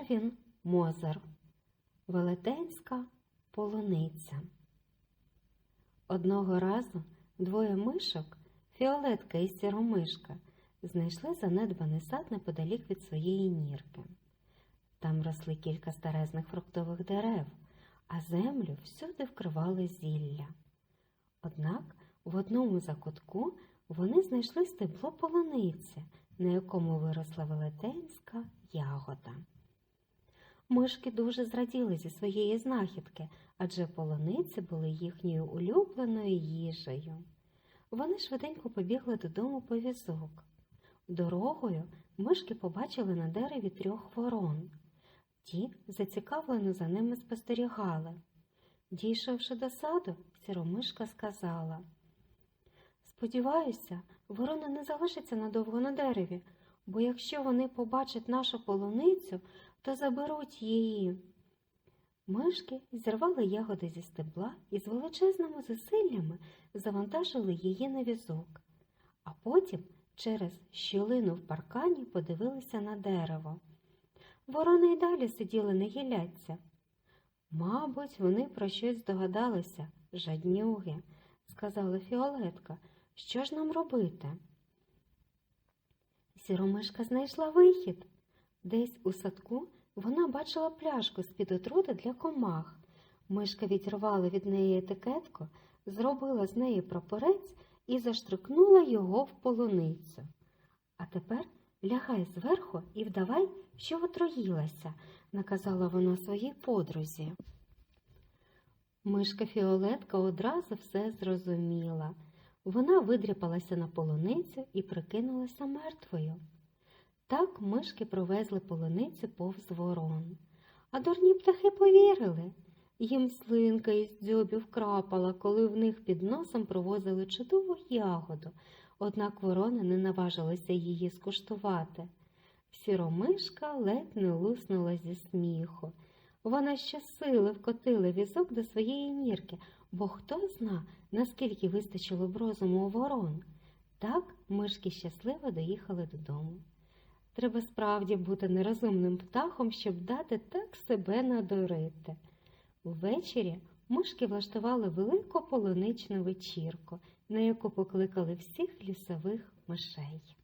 Ервін Мозер Велетенська полуниця. Одного разу двоє мишок, Фіолетка і Сіромишка, знайшли занедбаний сад неподалік від своєї нірки. Там росли кілька старезних фруктових дерев, а землю всюди вкривали зілля. Однак в одному закутку вони знайшли стебло полуниці, на якому виросла велетенська ягода. Мишки дуже зраділи зі своєї знахідки, адже полуниці були їхньою улюбленою їжею. Вони швиденько побігли додому по візок. Дорогою мишки побачили на дереві трьох ворон. Ті зацікавлено за ними спостерігали. Дійшовши до саду, сіромишка сказала Сподіваюся, ворона не залишиться надовго на дереві, бо якщо вони побачать нашу полуницю, то заберуть її. Мишки зірвали ягоди зі стебла і з величезними зусиллями завантажили її на візок, а потім через щілину в паркані подивилися на дерево. Ворони й далі сиділи на гілляця. Мабуть, вони про щось здогадалися, жаднюги, сказала Фіолетка. Що ж нам робити? Сіромишка знайшла вихід. Десь у садку вона бачила пляшку з-під отрути для комах. Мишка відірвала від неї етикетку, зробила з неї прапорець і заштрикнула його в полуницю. А тепер лягай зверху і вдавай, що отруїлася, наказала вона своїй подрузі. Мишка Фіолетка одразу все зрозуміла. Вона видряпалася на полуницю і прикинулася мертвою. Так мишки провезли полуницю повз ворон. А дурні птахи повірили. Їм слинка із дзьобів крапала, коли в них під носом провозили чудову ягоду, однак ворони не наважилися її скуштувати. Сіромишка ледь не луснула зі сміху. Вона щосили вкотила візок до своєї нірки, бо хто зна, наскільки вистачило б розуму у ворон. Так мишки щасливо доїхали додому. Треба справді бути нерозумним птахом, щоб дати так себе надурити. Ввечері мишки влаштували велику полуничну вечірку, на яку покликали всіх лісових мишей.